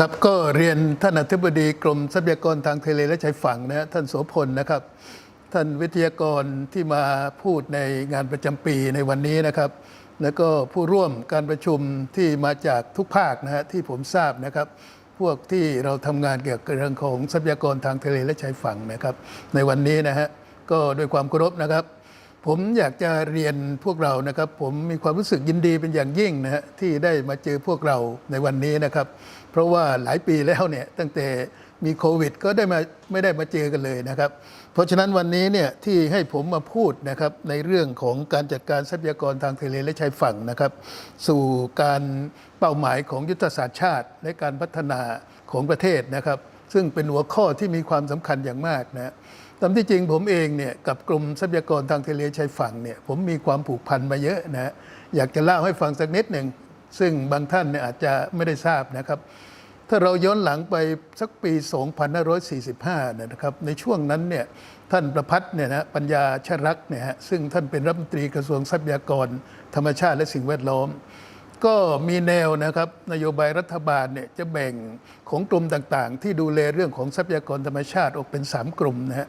ครับก็เรียนท่านอธิบดีกรมทรัพยากรทางทะเลและชายฝั่งนะท่านโสพลนะครับ ท่านวิทยากรที่มาพูดในงานประจำปีในวันนี้นะครับ แล้วก็ผู้ร่วมการประชุมที่มาจากทุกภาคนะฮะที่ผมทราบนะครับ พวกที่เราทำงานเกี่ยวกับเรื่องของทรัพยากรทางทะเลและชายฝั่งนะครับ ในวันนี้นะฮะก็ด้วยความเคารพนะครับ ผมอยากจะเรียนพวกเรานะครับ ผมมีความรู้สึกยินดีเป็นอย่างยิ่งนะฮะที่ได้มาเจอพวกเราในวันนี้นะครับ เพราะว่าหลายปีแล้วเนี่ยตั้งแต่มีโควิด ก็ได้มาไม่ได้มาเจอกันเลยนะครับ เพราะฉะนั้นวันนี้เนี่ยที่ให้ผมมาพูดนะครับในเรื่องของการจัดการทรัพยากรทางทะเลและชายฝั่งนะครับ สู่การเป้าหมายของยุทธศาสตร์ชาติ และการพัฒนาของประเทศนะครับ ซึ่งเป็นหัวข้อที่มีความสำคัญอย่างมากนะตามที่จริงผมเองเนี่ยกับกรมทรัพยากรทางทะเลชายฝั่งเนี่ยผมมีความผูกพันมาเยอะนะฮะอยากจะเล่าให้ฟังสักนิดหนึ่ง ซึ่งบางท่านเนี่ยอาจจะไม่ได้ทราบนะครับ ถ้าเราย้อนหลังไปสักปี 2545เนี่ยนะครับ ในช่วงนั้นเนี่ยท่านประพัฒน์เนี่ยนะปัญญาชรักษ์เนี่ยฮะซึ่งท่านเป็นรัฐมนตรีกระทรวงทรัพยากร ธรรมชาติและสิ่งแวดล้อม ก็มีแนวนะครับนโยบายรัฐบาลเนี่ยจะแบ่งของกลุ่มต่างๆ ที่ดูแลเรื่องของทรัพยากรธรรมชาติออกเป็น 3 กลุ่มนะฮะ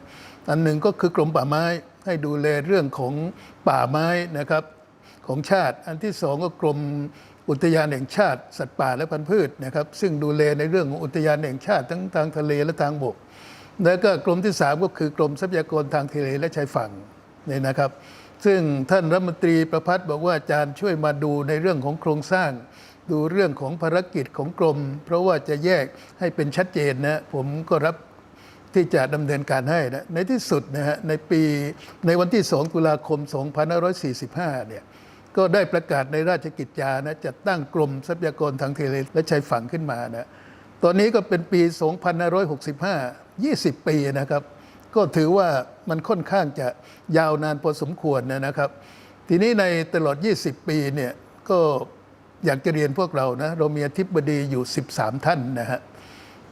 อันหนึ่งก็คือกรมป่าไม้ให้ดูแลเรื่องของป่าไม้นะครับ ของชาติ อันที่สองก็กรมอุทยานแห่งชาติสัตว์ป่าและพันธุ์พืชนะครับซึ่งดูแลในเรื่องของอุทยานแห่งชาติทั้งทางทะเลและทางบก แล้วก็กรมที่ 3 ก็คือกรมทรัพยากรทางทะเลและชายฝั่งเนี่ยนะครับ ซึ่งท่านรัฐมนตรีประพัฒน์บอกว่าอาจารย์ช่วยมาดูในเรื่องของโครงสร้าง ดูเรื่องของภารกิจของกรม เพราะว่าจะแยกให้เป็นชัดเจนนะผมก็รับที่จะดำเนินการให้นะในที่สุดนะฮะในปีในวันที่ 2 ตุลาคม 2545 เนี่ย ก็ได้ประกาศในราชกิจจานะจัดตั้งกรมทรัพยากรทางทะเลและชายฝั่งขึ้นมานะตอนนี้ก็เป็นปี 2565 20 ปีนะครับ ก็ถือว่ามันค่อนข้างจะยาวนานพอสมควรนะครับ ทีนี้ในตลอด 20 ปีเนี่ยก็อยากจะเรียนพวกเรานะเรามีอธิบดีอยู่ 13 ท่านนะฮะ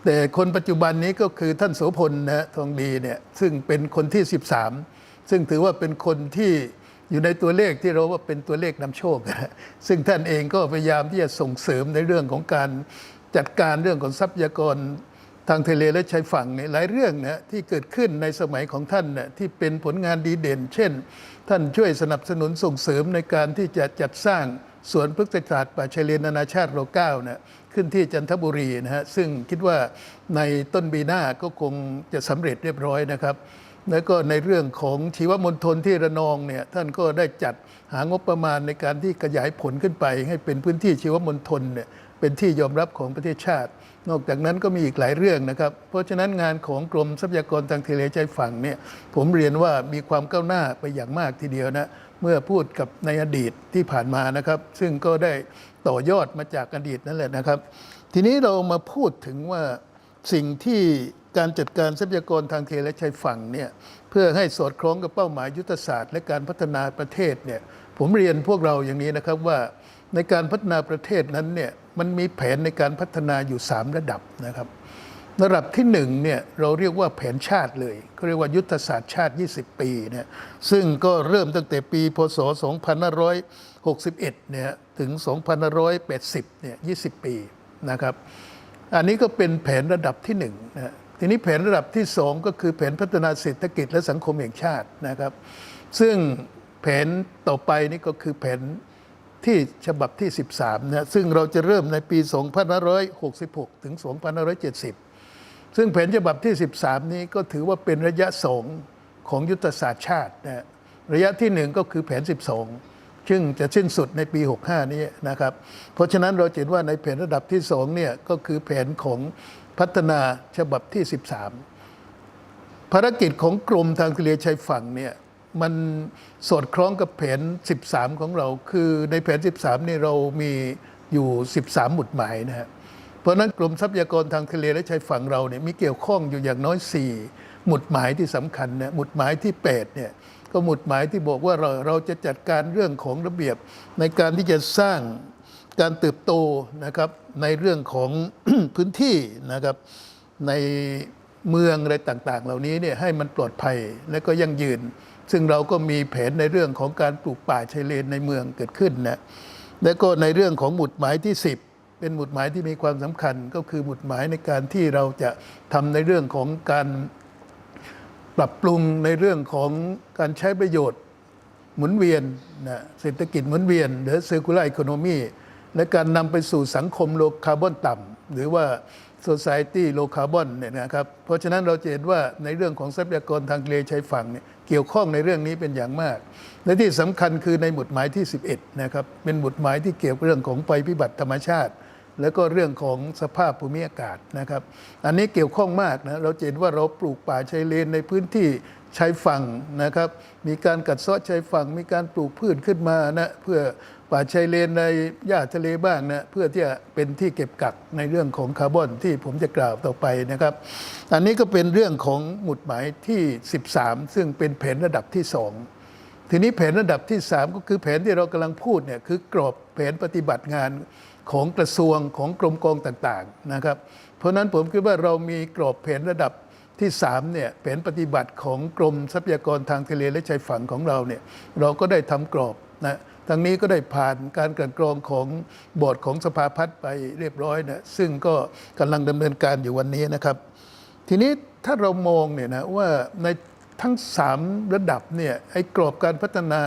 แต่คนปัจจุบันนี้ก็คือท่านโสพลนะฮะทองดีเนี่ยซึ่งเป็นคนที่ 13 ซึ่งถือว่าเป็นคนที่ อยู่ในตัวเลขที่เราว่าเป็นตัวเลขนำโชคนะฮะซึ่งท่านเองก็พยายามที่จะส่งเสริมในเรื่องของการจัดการเรื่องของทรัพยากรทางทะเลและชายฝั่งเนี่ยหลายเรื่องนะที่เกิดขึ้นในสมัยของท่านน่ะที่เป็นผลงานดีเด่น เช่น ท่านช่วยสนับสนุนส่งเสริมในการที่จะจัดสร้างสวนพฤกษศาสตร์ป่าชายเลนนานาชาติโรเก้านะขึ้นที่จันทบุรีนะฮะซึ่งคิดว่าในต้นปีหน้าก็คงจะสำเร็จเรียบร้อยนะครับ แล้วก็ในเรื่องของชีวมณฑลที่ระนองเนี่ยท่านก็ได้จัดหางบประมาณในการที่ขยายผลขึ้นไป ให้เป็นพื้นที่ชีวมณฑลเนี่ยเป็นที่ยอมรับของประเทศชาติ นอกจากนั้นก็มีอีกหลายเรื่องนะครับ เพราะฉะนั้นงานของกรมทรัพยากรทางทะเลชายฝั่งเนี่ยผมเรียนว่ามีความก้าวหน้าไปอย่างมากทีเดียวนะเมื่อพูดกับในอดีตที่ผ่านมานะครับ ซึ่งก็ได้ต่อยอดมาจากอดีตนั่นแหละนะครับ ทีนี้เรามาพูดถึงว่าสิ่งที่ การจัดการทรัพยากรทางทะเลและชายฝั่งเนี่ยเพื่อให้สอดคล้องกับเป้าหมายยุทธศาสตร์ และการพัฒนาประเทศเนี่ยผมเรียนพวกเราอย่างนี้นะครับว่าในการพัฒนาประเทศนั้นเนี่ยมันมีแผนในการพัฒนาอยู่ 3 ระดับนะครับระดับที่หนึ่งเนี่ยเราเรียกว่าแผนชาติเลยก็เรียกว่ายุทธศาสตร์ชาติ 20 ปีเนี่ยซึ่งก็เริ่มตั้งแต่ปีพศ 2561 เนี่ยถึง 2580 เนี่ย 20 ปีนะครับ อันนี้ก็เป็นแผนระดับที่หนึ่งนะ ทีนี้แผนระดับที่สองก็คือแผนพัฒนาเศรษฐกิจและสังคมแห่งชาตินะครับ ซึ่งแผนต่อไปนี่ก็คือแผนที่ฉบับที่ 13นะซึ่งเราจะเริ่มในปี 2566 ถึง 2570 ซึ่งแผนฉบับที่ 13 นี้ก็ถือว่าเป็นระยะสองของยุทธศาสตร์ชาตินะระยะที่หนึ่งก็คือแผน 12 ซึ่งจะสิ้นสุดในปี 65 นี้นะครับ เพราะฉะนั้นเราเห็นว่าในแผนระดับที่ 2 เนี่ยก็คือแผนของ พัฒนาฉบับที่ 13 ภารกิจของกรมทางทะเลชายฝั่งเนี่ยมันสอดคล้องกับแผน 13 ของเรา คือในแผน 13นี่เรามีอยู่ 13 หมุดหมายนะฮะเพราะนั้นกรมทรัพยากรทางทะเลและชายฝั่งเราเนี่ยมีเกี่ยวข้องอยู่อย่างน้อย 4 หมุดหมายที่สำคัญนะหมุดหมายที่ 8 เนี่ยก็หมุดหมายที่บอกว่าเราเราจะจัดการเรื่องของระเบียบในการที่จะสร้าง การเติบโตนะครับในเรื่องของพื้นที่นะครับในเมืองอะไรต่าง ๆ เหล่านี้เนี่ยให้มันปลอดภัยและก็ยั่งยืน ซึ่งเราก็มีแผนในเรื่องของการปลูกป่าชายเลนในเมืองเกิดขึ้นนะและก็ในเรื่องของหมุดหมายที่ 10 เป็นหมุดหมายที่มีความสำคัญก็คือหมุดหมายในการที่เราจะทำในเรื่องของการปรับปรุงในเรื่องของการใช้ประโยชน์หมุนเวียนนะเศรษฐกิจหมุนเวียนหรือ circular economy และการนำไปสู่สังคมโลคาร์บอนต่ำหรือว่า society low carbon เนี่ยนะครับ เพราะฉะนั้นเราจะเห็นว่าในเรื่องของทรัพยากรทางทะเลชายฝั่งเนี่ยเกี่ยวข้องในเรื่องนี้เป็นอย่างมาก และที่สำคัญคือในหมุดหมายที่ 11 นะครับ เป็นหมุดหมายที่เกี่ยวกับเรื่องของภัยพิบัติธรรมชาติ แล้วก็เรื่องของสภาพภูมิอากาศนะครับ อันนี้เกี่ยวข้องมากนะ เราเห็นว่าเราปลูกป่าชายเลนในพื้นที่ ชายฝั่งนะครับ มีการกัดเซาะชายฝั่ง มีการปลูกพืชขึ้นมานะเพื่อป่าชายเลนในหญ้าทะเลบ้างนะเพื่อที่จะเป็นที่เก็บกักในเรื่องของคาร์บอนที่ผมจะกล่าวต่อไปนะครับ อันนี้ก็เป็นเรื่องของหมุดหมายที่ 13 ซึ่งเป็นแผนระดับที่ 2 ทีนี้แผนระดับที่ 3 ก็คือแผนที่เรากำลังพูดเนี่ยคือกรอบแผนปฏิบัติงานของกระทรวงของกรมกองต่างๆนะครับ เพราะฉะนั้นผมคิดว่าเรามีกรอบแผนระดับ ที่3เนี่ยแผนปฏิบัติของกรมทรัพยากรทางทะเลและชายฝั่งของเราเนี่ยเราก็ได้ทำกรอบนะทั้งนี้ก็ได้ผ่านการกลั่นกรองของบอร์ดของสภาพัฒน์ไปเรียบร้อยนะซึ่งก็กำลังดำเนินการอยู่วันนี้นะครับ ทีนี้ถ้าเรามองเนี่ยนะว่าในทั้ง 3 ระดับเนี่ยไอ้กรอบการพัฒนา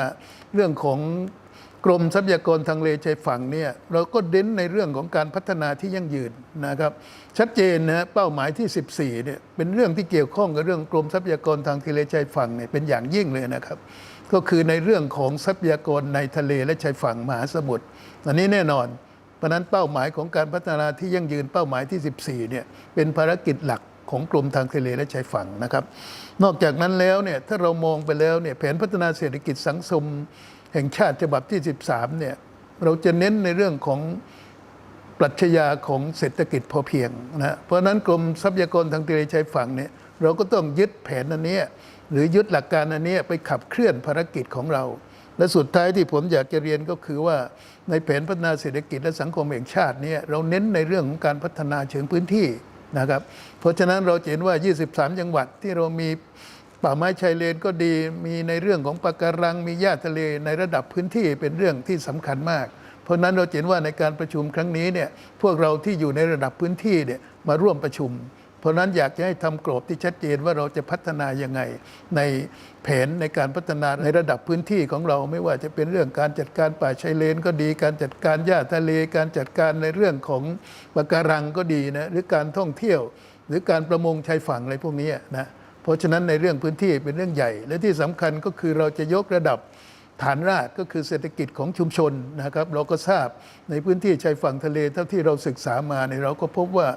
เรื่องของ กรมทรัพยากรทางทะเลชายฝั่งเนี่ยเราก็เน้นในเรื่องของการพัฒนาที่ยั่งยืนนะครับ ชัดเจนนะเป้าหมายที่ 14เนี่ยเป็นเรื่องที่เกี่ยวข้องกับเรื่องกรมทรัพยากรทางทะเลชายฝั่งเนี่ยเป็นอย่างยิ่งเลยนะครับ ก็คือในเรื่องของทรัพยากรในทะเลและชายฝั่งมหาสมุทรอันนี้แน่นอน เพราะนั้นเป้าหมายของการพัฒนาที่ยั่งยืนเป้าหมายที่ 14เนี่ยเป็นภารกิจหลักของกรมทางทะเลและชายฝั่งนะครับ นอกจากนั้นแล้วเนี่ยถ้าเรามองไปแล้วเนี่ยแผนพัฒนาเศรษฐกิจสังคม แห่งชาติฉบับที่ 13เนี่ยเราจะเน้นในเรื่องของปรัชญาของเศรษฐกิจพอเพียงนะเพราะนั้นกรมทรัพยากรทางทะเลชายฝั่งเนี่ยเราก็ต้องยึดแผนอันนี้หรือยึดหลักการอันนี้ไปขับเคลื่อนภารกิจของเรา และสุดท้ายที่ผมอยากจะเรียนก็คือว่าในแผนพัฒนาเศรษฐกิจและสังคมแห่งชาติเนี่ยเราเน้นในเรื่องของการพัฒนาเชิงพื้นที่นะครับ เพราะฉะนั้นเราเห็นว่า 23 จังหวัดที่เรามี ป่าไม้ชายเลนก็ดีมีในเรื่องของปะการัง มีหญ้าทะเลในระดับพื้นที่เป็นเรื่องที่สำคัญมาก เพราะนั้นเราเห็นว่าในการประชุมครั้งนี้เนี่ยพวกเราที่อยู่ในระดับพื้นที่เนี่ยมาร่วมประชุม เพราะฉะนั้นอยากจะให้ทำกรอบที่ชัดเจนว่าเราจะพัฒนายังไง ในแผนในการพัฒนาในระดับพื้นที่ของเราไม่ว่าจะเป็นเรื่องการจัดการป่าชายเลนก็ดี การจัดการหญ้าทะเล การจัดการในเรื่องของปะการังก็ดีนะหรือการท่องเที่ยว หรือการประมงชายฝั่งอะไรพวกนี้นะ เพราะฉะนั้นในเรื่องพื้นที่เป็นเรื่องใหญ่ และที่สำคัญก็คือเราจะยกระดับฐานรากก็คือเศรษฐกิจของชุมชนนะครับ เราก็ทราบในพื้นที่ชายฝั่งทะเลเท่าที่เราศึกษามาเนี่ยเราก็พบว่า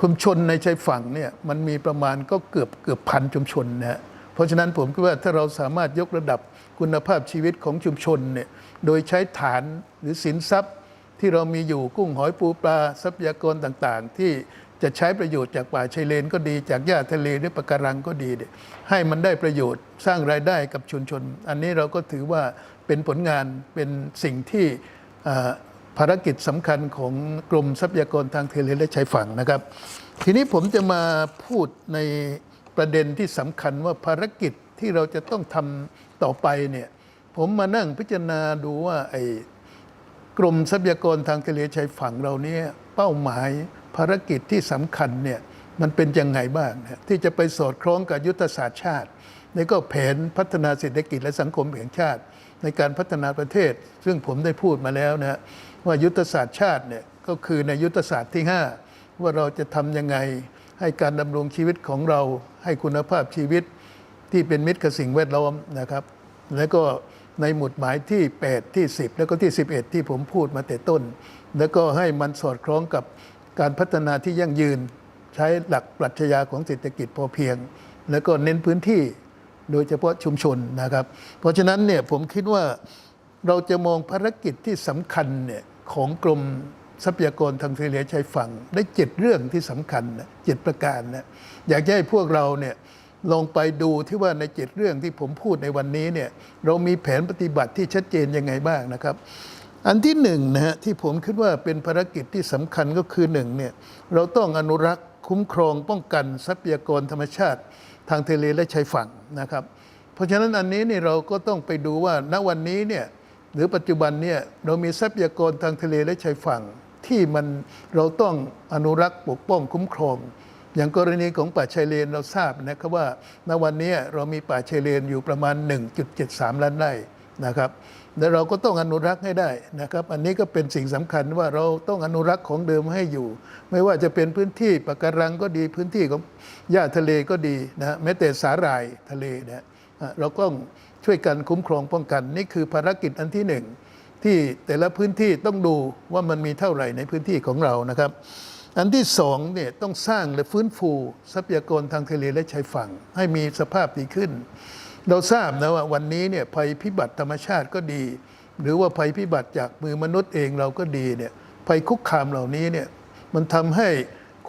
ชุมชนในชายฝั่งเนี่ยมันมีประมาณก็เกือบเกือบพันชุมชนนะฮะเพราะฉะนั้นผมคิดว่าถ้าเราสามารถยกระดับคุณภาพชีวิตของชุมชนเนี่ยโดยใช้ฐานหรือสินทรัพย์ที่เรามีอยู่กุ้งหอยปูปลาทรัพยากรต่างๆ ที่ จะใช้ประโยชน์จากป่าชายเลนก็ดี จากหญ้าทะเลหรือปะการังก็ดีเนี่ยให้มันได้ประโยชน์สร้างรายได้กับชุมชน อันนี้เราก็ถือว่าเป็นผลงานเป็นสิ่งที่ภารกิจสำคัญของกรมทรัพยากรทางทะเลและชายฝั่งนะครับ ทีนี้ผมจะมาพูดในประเด็นที่สำคัญว่าภารกิจที่เราจะต้องทำต่อไปเนี่ยผมมานั่งพิจารณาดูว่าไอ้กรมทรัพยากรทางทะเลชายฝั่งเราเนี่ยเป้าหมาย ภารกิจที่สำคัญเนี่ยมันเป็นยังไงบ้างนะที่จะไปสอดคล้องกับยุทธศาสตร์ชาติแล้วก็แผนพัฒนาเศรษฐกิจและสังคมแห่งชาติ ในการพัฒนาประเทศ ซึ่งผมได้พูดมาแล้วนะว่ายุทธศาสตร์ชาติเนี่ยก็คือในยุทธศาสตร์ที่ 5 ว่าเราจะทำยังไง ให้การดำรงชีวิตของเรา ให้คุณภาพชีวิตที่เป็นมิตรกับสิ่งแวดล้อมนะครับ แล้วก็ในหมุดหมายที่ 8 ที่ 10 แล้วก็ที่ 11 ที่ผมพูดมาแต่ต้น แล้วก็ให้มันสอดคล้องกับ การพัฒนาที่ยั่งยืน ใช้หลักปรัชญาของเศรษฐกิจพอเพียง แล้วก็เน้นพื้นที่โดยเฉพาะชุมชนนะครับ เพราะฉะนั้นเนี่ยผมคิดว่าเราจะมองภารกิจที่สำคัญเนี่ยของกรมทรัพยากรทางทะเลชายฝั่ง ได้เจ็ดเรื่องที่สำคัญเจ็ดประการนะอยากให้พวกเราเนี่ยลองไปดูที่ว่าในเจ็ดเรื่องที่ผมพูดในวันนี้เนี่ยเรามีแผนปฏิบัติที่ชัดเจนยังไงบ้างนะครับ อันที่หนึ่งนะฮะที่ผมคิดว่าเป็นภารกิจที่สำคัญก็คือหนึ่งเนี่ยเราต้องอนุรักษ์คุ้มครองป้องกันทรัพยากรธรรมชาติทางทะเลและชายฝั่งนะครับ เพราะฉะนั้นอันนี้เนี่ยเราก็ต้องไปดูว่าณวันนี้เนี่ยหรือปัจจุบันเนี่ยเรามีทรัพยากรทางทะเลและชายฝั่งที่มันเราต้องอนุรักษ์ปกป้องคุ้มครอง อย่างกรณีของป่าชายเลนเราทราบนะครับว่าณวันนี้เรามีป่าชายเลนอยู่ประมาณ 1.73 ล้านไร่นะครับ และเราก็ต้องอนุรักษ์ให้ได้นะครับ อันนี้ก็เป็นสิ่งสำคัญว่าเราต้องอนุรักษ์ของเดิมให้อยู่ ไม่ว่าจะเป็นพื้นที่ปะการังก็ดีพื้นที่ของหญ้าทะเลก็ดีนะแม้แต่สาหร่ายทะเลเนี่ยเราก็ต้องช่วยกันคุ้มครองป้องกัน นี่คือภารกิจอันที่หนึ่งที่แต่ละพื้นที่ต้องดูว่ามันมีเท่าไหร่ในพื้นที่ของเรานะครับ อันที่สองเนี่ยต้องสร้างและฟื้นฟู ทรัพยากรทางทะเลและชายฝั่ง ให้มีสภาพดีขึ้น เราทราบนะว่าวันนี้เนี่ยภัยพิบัติธรรมชาติก็ดี หรือว่าภัยพิบัติจากมือมนุษย์เองเราก็ดีเนี่ยภัยคุกคามเหล่านี้เนี่ยมันทำให้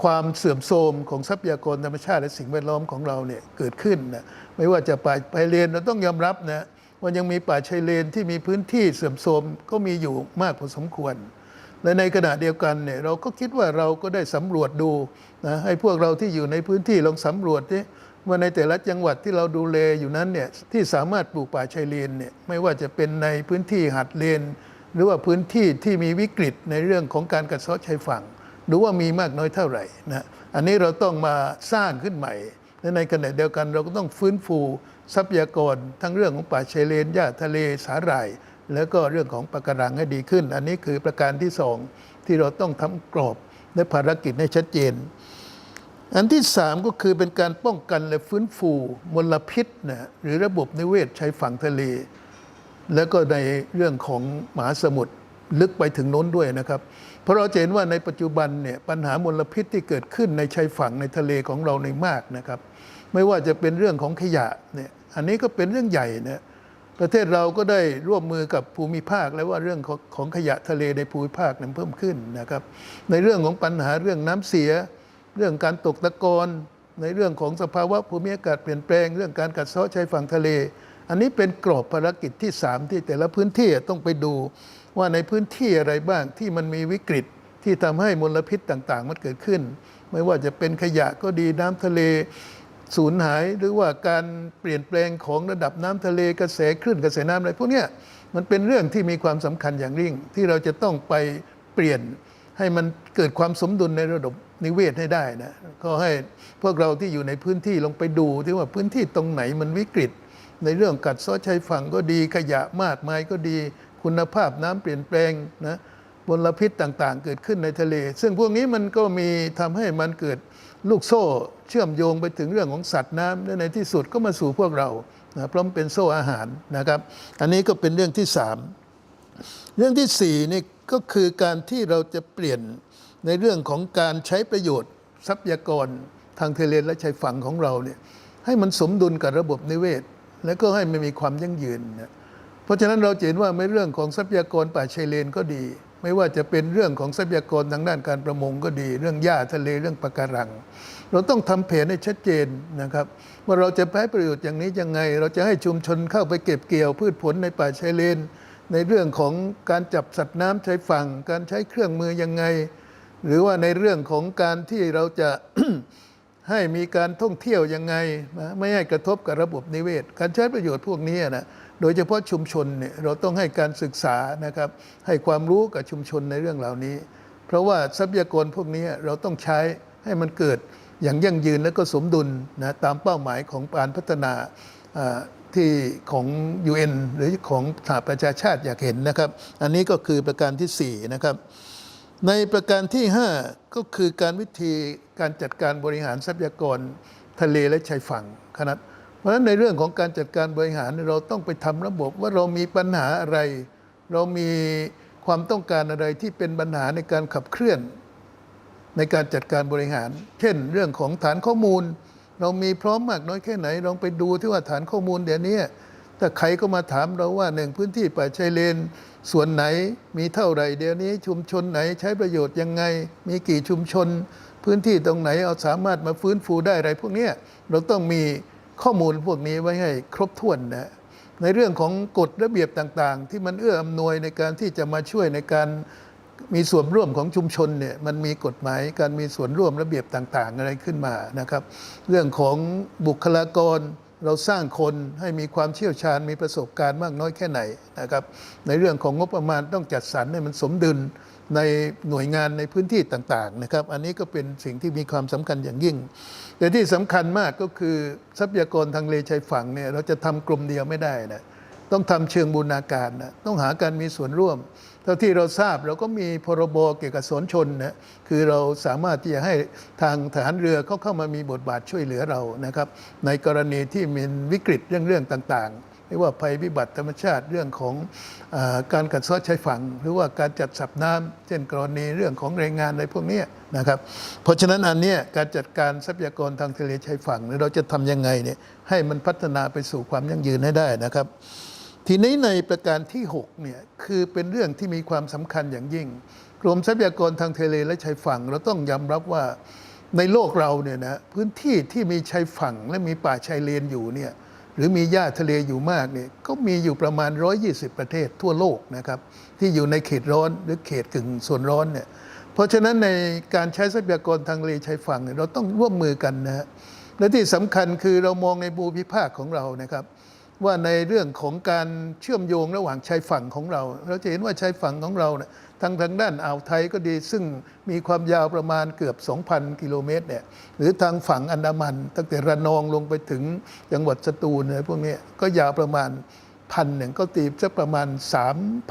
ความเสื่อมโทรมของทรัพยากรธรรมชาติและสิ่งแวดล้อมของเราเนี่ยเกิดขึ้นนะไม่ว่าจะป่าไปเรนเราต้องยอมรับนะว่ายังมีป่าชายเลนที่มีพื้นที่เสื่อมโทรมก็มีอยู่มากพอสมควร และในขณะเดียวกันเนี่ยเราก็คิดว่าเราก็ได้สำรวจดูนะให้พวกเราที่อยู่ในพื้นที่ลองสำรวจดิ ว่าในแต่ละจังหวัดที่เราดูแลอยู่นั้นเนี่ยที่สามารถปลูกป่าชายเลนเนี่ยไม่ว่าจะเป็นในพื้นที่หัดเลน หรือว่าพื้นที่ที่มีวิกฤตในเรื่องของการกัดเซาะชายฝั่งหรือว่ามีมากน้อยเท่าไหร่นะอันนี้เราต้องมาสร้างขึ้นใหม่และในขณะเดียวกันเราก็ต้องฟื้นฟูทรัพยากรทั้งเรื่องของป่าชายเลนหญ้าทะเลสาหร่าย แล้วก็เรื่องของปะการังให้ดีขึ้น อันนี้คือประการที่สองที่เราต้องทำกรอบและภารกิจให้ชัดเจน อันที่สามก็คือเป็นการป้องกันและฟื้นฟูมลพิษนะหรือระบบนิเวศชายฝั่งทะเล แล้วก็ในเรื่องของมหาสมุทรลึกไปถึงโน้นด้วยนะครับ เพราะเราจะเห็นว่าในปัจจุบันเนี่ยปัญหามลพิษที่เกิดขึ้นในชายฝั่งในทะเลของเราในมากนะครับ ไม่ว่าจะเป็นเรื่องของขยะเนี่ยอันนี้ก็เป็นเรื่องใหญ่นะประเทศเราก็ได้ร่วมมือกับภูมิภาค แล้วว่าเรื่องของของขยะทะเลในภูมิภาคนั้นเพิ่มขึ้นนะครับ ในเรื่องของปัญหาเรื่องน้ำเสีย เรื่องการตกตะกอนในเรื่องของสภาวะภูมิอากาศเปลี่ยนแปลง เรื่องการกัดเซาะชายฝั่งทะเล อันนี้เป็นกรอบภารกิจที่ 3 ที่แต่ละพื้นที่ต้องไปดูว่าในพื้นที่อะไรบ้างที่มันมีวิกฤตที่ทำให้มลพิษต่าง ๆ มันเกิดขึ้น ไม่ว่าจะเป็นขยะก็ดีน้ำทะเลสูญหายหรือว่าการเปลี่ยนแปลงของระดับน้ำทะเลกระแสคลื่นกระแสน้ำอะไรพวกนี้มันเป็นเรื่องที่มีความสำคัญอย่างยิ่ง ที่เราจะต้องไปเปลี่ยนให้มันเกิดความสมดุลในระบบ นิเวศให้ได้นะก็ให้พวกเราที่อยู่ในพื้นที่ลงไปดูที่ว่าพื้นที่ตรงไหนมันวิกฤต ในเรื่องกัดเซาะชายฝั่งก็ดีขยะมากมายก็ดี คุณภาพน้ำเปลี่ยนแปลงนะมลพิษต่างๆ เกิดขึ้นในทะเล ซึ่งพวกนี้มันก็มีทำให้มันเกิดลูกโซ่เชื่อมโยงไปถึงเรื่องของสัตว์น้ำและในที่สุดก็มาสู่พวกเรานะพราะมันเป็นโซ่อาหารนะครับ อันนี้ก็เป็นเรื่องที่สามเรื่องที่สี่นี่ก็คือการที่เราจะเปลี่ยน ในเรื่องของการใช้ประโยชน์ทรัพยากรทางทะเลและชายฝั่งของเราเนี่ยให้มันสมดุลกับระบบนิเวศ และก็ให้มันมีความยั่งยืนนะเพราะฉะนั้นเราเห็นว่าไม่เรื่องของทรัพยากรป่าชายเลนก็ดี ไม่ว่าจะเป็นเรื่องของทรัพยากรทางด้านการประมงก็ดี เรื่องหญ้าทะเลเรื่องปะการัง เราต้องทำแผนให้ชัดเจนนะครับ ว่าเราจะใช้ประโยชน์อย่างนี้ยังไง เราจะให้ชุมชนเข้าไปเก็บเกี่ยวพืชผลในป่าชายเลน ในเรื่องของการจับสัตว์น้ำชายฝั่ง การใช้เครื่องมือยังไง หรือว่าในเรื่องของการที่เราจะให้มีการท่องเที่ยวยังไงนะไม่ให้กระทบกับระบบนิเวศ การใช้ประโยชน์พวกนี้นะโดยเฉพาะชุมชนเนี่ยเราต้องให้การศึกษานะครับ ให้ความรู้กับชุมชนในเรื่องเหล่านี้ เพราะว่าทรัพยากรพวกนี้เราต้องใช้ให้มันเกิดอย่างยั่งยืนและก็สมดุลนะตามเป้าหมายของการพัฒนาที่ของ UN หรือของสหประชาชาติอยากเห็นนะครับ อันนี้ก็คือประการที่สี่นะครับ ในประการที่ 5 ก็คือการวิธีการจัดการบริหารทรัพยากรทะเลและชายฝั่งขนาดเพราะฉะนั้นในเรื่องของการจัดการบริหารเราต้องไปทำระบบว่าเรามีปัญหาอะไร เรามีความต้องการอะไรที่เป็นปัญหาในการขับเคลื่อน ในการจัดการบริหาร เช่น เรื่องของฐานข้อมูล เรามีพร้อมมากน้อยแค่ไหนลองไปดูที่ว่าฐานข้อมูลเดี๋ยวนี้ ถ้าใครก็มาถามเราว่าหนึ่งพื้นที่ป่าชายเลน ส่วนไหนมีเท่าไหร่ เดี๋ยวนี้ชุมชนไหนใช้ประโยชน์ยังไง มีกี่ชุมชน พื้นที่ตรงไหนเอาสามารถมาฟื้นฟูได้อะไรพวกนี้เราต้องมีข้อมูลพวกนี้ไว้ให้ครบถ้วนนะในเรื่องของกฎระเบียบต่างๆ ที่มันเอื้ออำนวยในการที่จะมาช่วยในการมีส่วนร่วมของชุมชนเนี่ยมันมีกฎหมายการมีส่วนร่วมระเบียบต่าง ๆ อะไรขึ้นมานะครับ เรื่องของบุคลากร เราสร้างคนให้มีความเชี่ยวชาญมีประสบการณ์มากน้อยแค่ไหนนะครับในเรื่องของงบประมาณต้องจัดสรรให้มันสมดุลในหน่วยงานในพื้นที่ต่างๆนะครับ อันนี้ก็เป็นสิ่งที่มีความสำคัญอย่างยิ่ง แต่ที่สำคัญมากก็คือทรัพยากรทางเลชายฝั่งเนี่ยเราจะทำกลุ่มเดียวไม่ได้นะ ต้องทำเชิงบูรณาการนะต้องหาการมีส่วนร่วม เท่าที่เราทราบเราก็มีพรบเกี่ยวกับสนชนนะคือเราสามารถที่จะให้ทางทหารเรือเขาเข้ามามีบทบาทช่วยเหลือเรานะครับ ในกรณีที่มีวิกฤตเรื่องเรื่องต่างๆ ไม่ว่าภัยพิบัติธรรมชาติเรื่องของอการกัดเซาะชายฝั่ง หรือว่าการจัดสับน้ำเช่นกรณีเรื่องของแรงงานอะไรพวกนี้นะครับ เพราะฉะนั้นอันนี้การจัดการทรัพยากรทางทะเลชายฝั่งเนี่ยเราจะทำยังไงเนี่ยให้มันพัฒนาไปสู่ความยั่งยืนให้ได้นะครับ ทีนี้ในประการที่6เนี่ยคือเป็นเรื่องที่มีความสำคัญอย่างยิ่ง กรมทรัพยากรทางทะเลและชายฝั่ง เราต้องยอมรับว่าในโลกเราเนี่ยนะพื้นที่ที่มีชายฝั่งและมีป่าชายเลนอยู่เนี่ยหรือมีหญ้าทะเลอยู่มากเนี่ยก็มีอยู่ประมาณ 120 ประเทศทั่วโลกนะครับที่อยู่ในเขตร้อนหรือเขตกึ่งส่วนร้อนเนี่ยเพราะฉะนั้นในการใช้ทรัพยากรทางทะเลชายฝั่งเนี่ยเราต้องร่วมมือกันนะฮะและที่สำคัญคือเรามองในภูมิภาคของเรานะครับ ว่าในเรื่องของการเชื่อมโยงระหว่างชายฝั่งของเรา เราจะเห็นว่าชายฝั่งของเราเนี่ยทางทางด้านอ่าวไทยก็ดี ซึ่งมีความยาวประมาณเกือบ 2,000 กิโลเมตรเนี่ยหรือทางฝั่งอันดามัน ตั้งแต่ระนองลงไปถึงจังหวัดสตูลอะไรพวกนี้ก็ยาวประมาณพันหนึ่งก็ตีสักประมาณ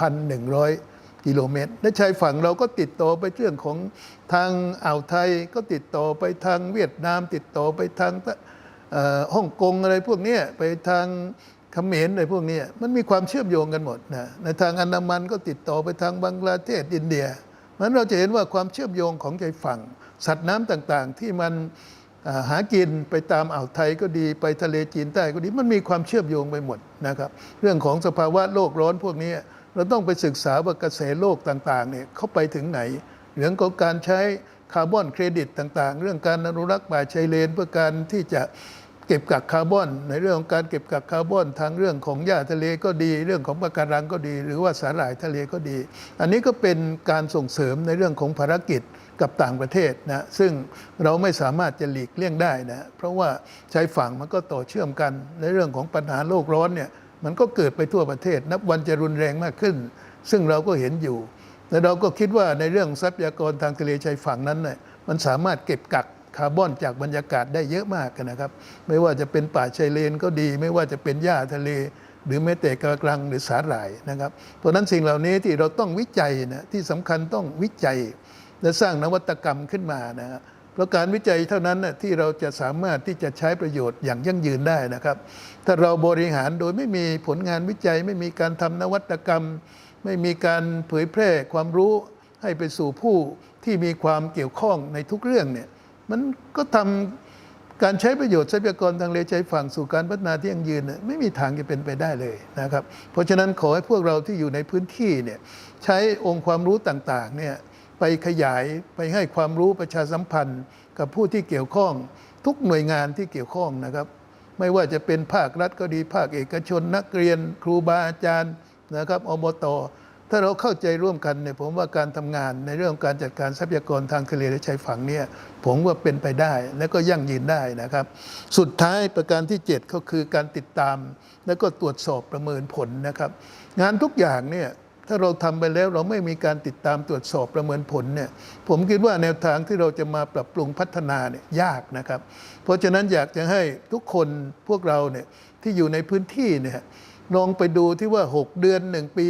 3,100 กิโลเมตร และชายฝั่งเราก็ติดต่อไปเรื่องของทางอ่าวไทยก็ติดต่อไปทางเวียดนาม ติดต่อไปทางฮ่องกงอะไรพวกนี้ไปทาง เขมรอะไรพวกนี้มันมีความเชื่อมโยงกันหมดนะในทางอันดามันก็ติดต่อไปทางบังกลาเทศอินเดียมันเราจะเห็นว่าความเชื่อมโยงของใจฝั่ง สัตว์น้ำต่างๆ ที่มันหากินไปตามอ่าวไทยก็ดีไปทะเลจีนใต้ก็ดีมันมีความเชื่อมโยงไปหมดนะครับเรื่องของสภาวะโลกร้อนพวกนี้ เราต้องไปศึกษาว่ากระแสโลกต่างๆเนี่ยเข้าไปถึงไหน เรื่องของการใช้คาร์บอนเครดิตต่าง ๆ เรื่องการอนุรักษ์ป่าชายเลนเพื่อการที่จะ เก็บกักคาร์บอน ในเรื่องของการเก็บกักคาร์บอนทางเรื่องของหญ้าทะเลก็ดี เรื่องของปะการังก็ดี หรือว่าสาหร่ายทะเลก็ดี อันนี้ก็เป็นการส่งเสริมในเรื่องของภารกิจกับต่างประเทศนะซึ่งเราไม่สามารถจะหลีกเลี่ยงได้นะเพราะว่าชายฝั่งมันก็ต่อเชื่อมกันในเรื่องของปัญหาโลกร้อนเนี่ยมันก็เกิดไปทั่วประเทศ นับวันจะรุนแรงมากขึ้น ซึ่งเราก็เห็นอยู่แต่เราก็คิดว่าในเรื่องทรัพยากรทางทะเลชายฝั่งนั้นเนี่ยมันสามารถเก็บกัก คาร์บอนจากบรรยากาศได้เยอะมากนะครับ ไม่ว่าจะเป็นป่าชายเลนก็ดี ไม่ว่าจะเป็นหญ้าทะเล หรือแม้แต่กระกรังหรือสาหร่ายนะครับ เพราะนั้นสิ่งเหล่านี้ที่เราต้องวิจัยนะที่สำคัญต้องวิจัย และสร้างนวัตกรรมขึ้นมานะฮะเพราะการวิจัยเท่านั้นนะที่เราจะสามารถที่จะใช้ประโยชน์อย่างยั่งยืนได้นะครับ ถ้าเราบริหารโดยไม่มีผลงานวิจัย ไม่มีการทำนวัตกรรม ไม่มีการเผยแพร่ความรู้ให้ไปสู่ผู้ที่มีความเกี่ยวข้องในทุกเรื่องเนี่ย มันก็ทำการใช้ประโยชน์ทรัพยากรทางเลชายฝั่งสู่การพัฒนาที่ยั่งยืนไม่มีทางจะเป็นไปได้เลยนะครับ เพราะฉะนั้นขอให้พวกเราที่อยู่ในพื้นที่เนี่ยใช้องค์ความรู้ต่างๆเนี่ยไปขยายไปให้ความรู้ประชาสัมพันธ์ กับผู้ที่เกี่ยวข้อง ทุกหน่วยงานที่เกี่ยวข้องนะครับ ไม่ว่าจะเป็นภาครัฐก็ดีภาคเอกชนนักเรียน ครูบาอาจารย์นะครับอบต ถ้าเราเข้าใจร่วมกันเนี่ยผมว่าการทำงานในเรื่องของการจัดการทรัพยากรทางทะเลและชายฝั่งเนี่ยผมว่าเป็นไปได้และก็ยั่งยืนได้นะครับ สุดท้ายประการที่ 7 ก็คือการติดตาม และก็ตรวจสอบประเมินผลนะครับ งานทุกอย่างเนี่ยถ้าเราทำไปแล้วเราไม่มีการติดตามตรวจสอบประเมินผลเนี่ยผมคิดว่าแนวทางที่เราจะมาปรับปรุงพัฒนาเนี่ยยากนะครับ เพราะฉะนั้นอยากจะให้ทุกคนพวกเราเนี่ยที่อยู่ในพื้นที่เนี่ยลองไปดูที่ว่า 6 เดือน 1 ปี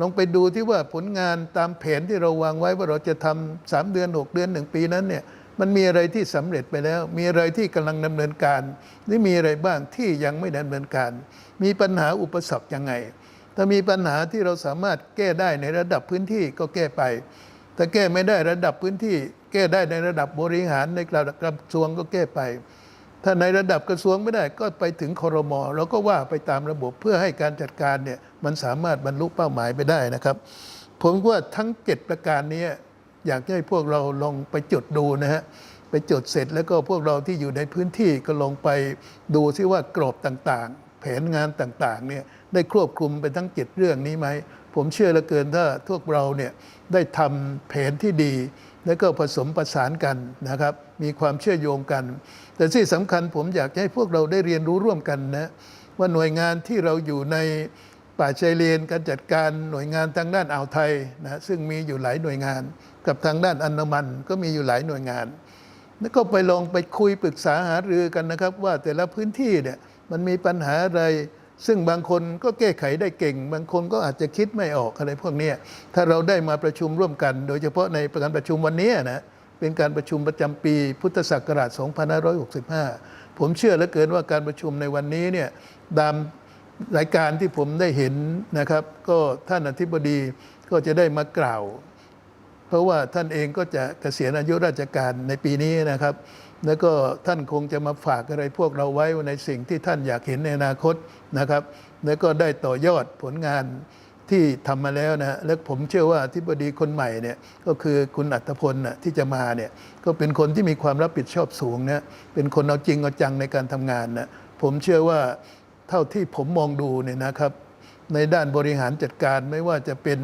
ลองไปดูที่ว่าผลงานตามแผนที่เราวางไว้ว่าเราจะทำสามเดือน 6 เดือน1ปีนั้นเนี่ยมันมีอะไรที่สำเร็จไปแล้ว มีอะไรที่กำลังดำเนินการ หรือมีอะไรบ้างที่ยังไม่ดำเนินการ มีปัญหาอุปสรรคยังไง ถ้ามีปัญหาที่เราสามารถแก้ได้ในระดับพื้นที่ก็แก้ไป ถ้าแก้ไม่ได้ระดับพื้นที่ แก้ได้ในระดับบริหารในระดับกระทรวงก็แก้ไป ถ้าในระดับกระทรวงไม่ได้ก็ไปถึงคอรมอเราก็ว่าไปตามระบบเพื่อให้การจัดการเนี่ยมันสามารถบรรลุเป้าหมายไปได้นะครับ ผมว่าทั้งเจ็ดประการนี้อยากให้พวกเราลองไปจดดูนะฮะไปจดเสร็จแล้วก็พวกเราที่อยู่ในพื้นที่ก็ลองไปดูซิว่ากรอบต่างๆ แผนงานต่างๆเนี่ยได้ครอบคลุมไปทั้งเจ็ดเรื่องนี้ไหมผมเชื่อเหลือเกินถ้าพวกเราเนี่ยได้ทำแผนที่ดี แล้วก็ผสมประสานกันนะครับ มีความเชื่อโยงกัน แต่ที่สำคัญผมอยากให้พวกเราได้เรียนรู้ร่วมกันนะว่าหน่วยงานที่เราอยู่ในป่าชายเลนการจัดการหน่วยงานทางด้านอ่าวไทยนะซึ่งมีอยู่หลายหน่วยงาน กับทางด้านอันดามันก็มีอยู่หลายหน่วยงานแล้วก็ไปลองไปคุยปรึกษาหารือกันนะครับ ว่าแต่ละพื้นที่เนี่ยมันมีปัญหาอะไร ซึ่งบางคนก็แก้ไขได้เก่ง บางคนก็อาจจะคิดไม่ออกอะไรพวกนี้ถ้าเราได้มาประชุมร่วมกัน โดยเฉพาะในประการประชุมวันนี้นะ เป็นการประชุมประจำปีพุทธศักราช 2565 ผมเชื่อเหลือเกินว่าการประชุมในวันนี้เนี่ยตามรายการที่ผมได้เห็นนะครับ ก็ท่านอธิบดีก็จะได้มากล่าว เพราะว่าท่านเองก็จะเกษียณอายุราชการในปีนี้นะครับ แล้วก็ท่านคงจะมาฝากอะไรพวกเราไว้ในสิ่งที่ท่านอยากเห็นในอนาคตนะครับ แล้วก็ได้ต่อยอดผลงาน ที่ทำมาแล้วนะและผมเชื่อว่าอธิบดีคนใหม่เนี่ยก็คือคุณอัตพลนะที่จะมาเนี่ยก็เป็นคนที่มีความรับผิดชอบสูงนะเป็นคนเอาจริงเอาจังในการทำงานนะผมเชื่อว่าเท่าที่ผมมองดูเนี่ยนะครับ ในด้านบริหารจัดการไม่ว่าจะเป็น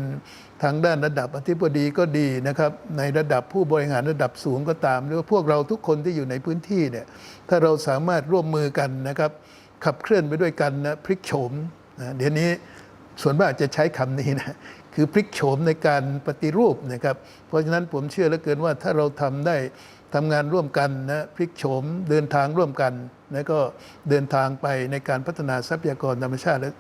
ทางด้านระดับอธิบดีก็ดีนะครับ ในระดับผู้บริหารระดับสูงก็ตาม หรือว่าพวกเราทุกคนที่อยู่ในพื้นที่เนี่ยถ้าเราสามารถร่วมมือกันนะครับ ขับเคลื่อนไปด้วยกันนะพลิกโฉมนะเดี๋ยวนี้ ส่วนมากจะใช้คำนี้นะคือพลิกโฉมในการปฏิรูปนะครับ เพราะฉะนั้นผมเชื่อเหลือเกินว่าถ้าเราทำได้ทำงานร่วมกันนะพลิกโฉมเดินทางร่วมกันแล้วก็เดินทางไปในการพัฒนาทรัพยากรธรรมชาติและ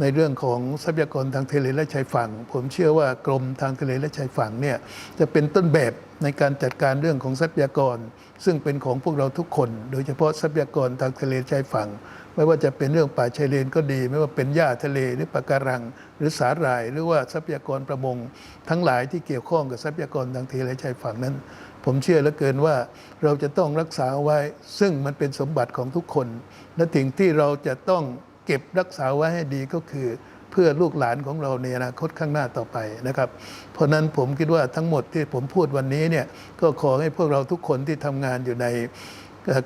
ในเรื่องของทรัพยากรทางทะเลและชายฝั่ง ผมเชื่อว่ากรมทางทะเลและชายฝั่งเนี่ยจะเป็นต้นแบบในการจัดการเรื่องของทรัพยากร ซึ่งเป็นของพวกเราทุกคน โดยเฉพาะทรัพยากรทางทะเลชายฝั่ง ไม่ว่าจะเป็นเรื่องป่าชายเลนก็ดี ไม่ว่าเป็นหญ้าทะเลหรือปะการัง หรือสาหร่าย หรือว่าทรัพยากรประมง ทั้งหลายที่เกี่ยวข้องกับทรัพยากรทางทะเลชายฝั่งนั้น ผมเชื่อเหลือเกินว่าเราจะต้องรักษาไว้ ซึ่งมันเป็นสมบัติของทุกคน และสิ่งที่เราจะต้องเก็บรักษาไว้ให้ดีก็คือ เพื่อลูกหลานของเราในอนาคตข้างหน้าต่อไปนะครับ เพราะนั้นผมคิดว่าทั้งหมดที่ผมพูดวันนี้เนี่ยก็ขอให้พวกเราทุกคนที่ทำงานอยู่ใน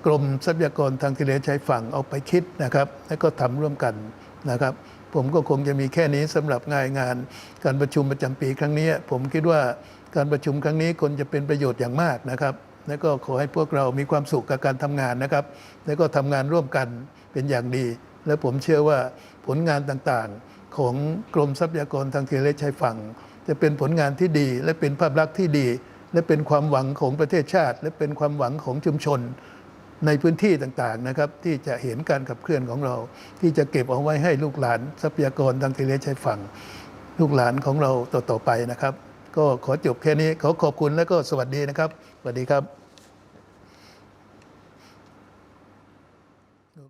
กรมทรัพยากรทางทะเลชายฝั่งเอาไปคิดนะครับ แล้วก็ทำร่วมกันนะครับ ผมก็คงจะมีแค่นี้สำหรับงานงาน การประชุมประจำปีครั้งนี้ ผมคิดว่าการประชุมครั้งนี้คนจะเป็นประโยชน์อย่างมากนะครับ แล้วก็ขอให้พวกเรามีความสุขกับการทำงานนะครับ แล้วก็ทำงานร่วมกันเป็นอย่างดี และผมเชื่อว่าผลงานต่างๆ ของกรมทรัพยากรทางทะเลชายฝั่ง จะเป็นผลงานที่ดี และเป็นภาพลักษณ์ที่ดี และเป็นความหวังของประเทศชาติ และเป็นความหวังของชุมชน ในพื้นที่ต่างๆนะครับที่จะเห็นการขับเคลื่อนของเรา ที่จะเก็บเอาไว้ให้ลูกหลานทรัพยากรทางทะเลชายฝั่ง ลูกหลานของเราต่อๆไปนะครับ ก็ขอจบแค่นี้ขอขอบคุณและก็สวัสดีนะครับสวัสดีครับ